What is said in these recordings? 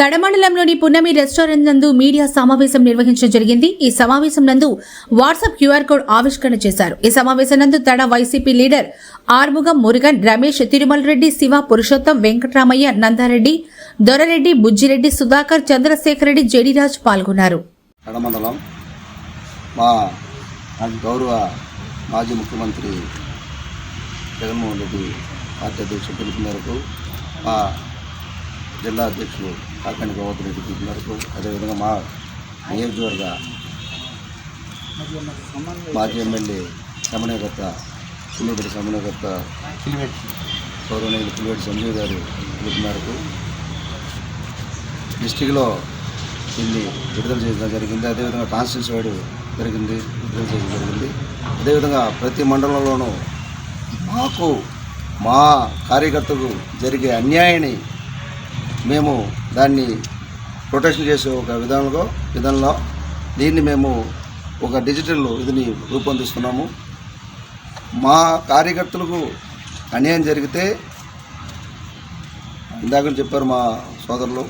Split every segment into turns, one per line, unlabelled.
తడమండలంలోని పున్నమి రెస్టారెంట్ నందు మీడియా సమావేశం నిర్వహించడం జరిగింది. ఈ సమావేశం నందు వాట్సాప్ క్యూఆర్ కోడ్ ఆవిష్కరణ చేశారు. ఈ సమావేశం నందు తడ వైసీపీ లీడర్ ఆర్ముగం మురుగన్ రమేష్ తిరుమల రెడ్డి శివ పురుషోత్తం వెంకటరామయ్య నందారెడ్డి దొరరెడ్డి బుజ్జిరెడ్డి సుధాకర్ చంద్రశేఖర్ రెడ్డి జడిరాజ్ పాల్గొన్నారు.
మా గౌరవ మాజీ ముఖ్యమంత్రి జగన్మోహన్ రెడ్డి పార్టీ అధ్యక్షుడు పిలుపు మేరకు మా జిల్లా అధ్యక్షులు కాకండి గోవర్ధన్ రెడ్డి పిలుపు మేరకు అదేవిధంగా మా నియోజకవర్గ మాజీ ఎమ్మెల్యే సమన్వయకర్త పుల్లూరు సమన్వయకర్త సౌరవనీయులు పులివేటి సంజీవ్ గారు పిలుపు మేరకు డిస్టిక్లో దీన్ని విడుదల చేయడం జరిగింది. అదేవిధంగా కాన్స్టిట్యూన్స్ వైడ్ జరిగింది విడుదల చేయడం జరిగింది. అదేవిధంగా ప్రతి మండలంలోనూ మాకు మా కార్యకర్తకు జరిగే అన్యాయాన్ని మేము దాన్ని ప్రొటెక్షన్ చేసే ఒక విధానంలో విధంలో దీన్ని మేము ఒక డిజిటల్ ఇదిని రూపొందిస్తున్నాము. మా కార్యకర్తలకు అన్యాయం జరిగితే ఇందాక చెప్పారు మా సోదరులు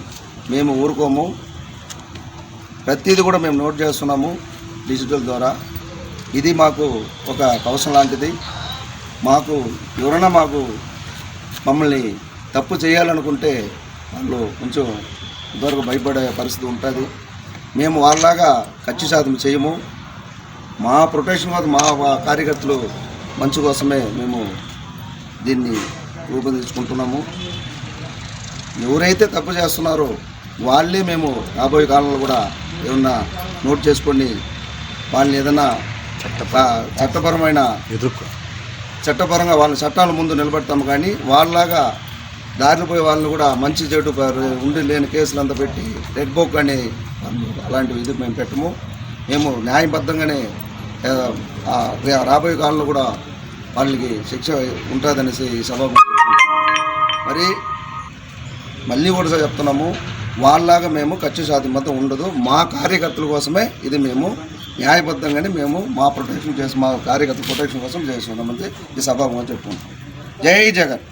మేము ఊరుకోము. ప్రతిదీ కూడా మేము నోట్ చేస్తున్నాము డిజిటల్ ద్వారా. ఇది మాకు ఒక కవచం లాంటిది. మాకు ఎవరైనా మాకు మమ్మల్ని తప్పు చేయాలనుకుంటే వాళ్ళు కొంచెం ఇదివరకు భయపడే పరిస్థితి ఉంటుంది. మేము వాళ్ళలాగా ఖర్చు సాధన చేయము. మా ప్రొటెక్షన్ కోసం మా కార్యకర్తలు మంచి కోసమే మేము దీన్ని రూపొందించుకుంటున్నాము. ఎవరైతే తప్పు చేస్తున్నారో వాళ్ళే మేము రాబోయే కాలంలో కూడా ఏమన్నా నోట్ చేసుకొని వాళ్ళని ఏదైనా చట్ట- చట్టపరమైన చట్టపరంగా వాళ్ళ చట్టాల ముందు నిలబెడతాము. కానీ వాళ్ళలాగా దారిలో పోయే వాళ్ళని కూడా మంచి చెడు ఉండి లేని కేసులు అంతా పెట్టి రెడ్ బుక్ అని అలాంటివి ఇది మేము పెట్టము. మేము న్యాయబద్ధంగానే రాబోయే కాలంలో కూడా వాళ్ళకి శిక్ష ఉంటుందనేసి ఈ సభ మరి మళ్ళీ కూడా చెప్తున్నాము వాళ్ళలాగా మేము ఖర్చు సాధింపత ఉండదు. మా కార్యకర్తల కోసమే ఇది మేము న్యాయబద్ధంగానే మేము మా ప్రొటెక్షన్ చేసి మా కార్యకర్తల ప్రొటెక్షన్ కోసం చేస్తున్నామని ఈ సభాముఖంగా చెప్పుకుంటాం జై జగన్.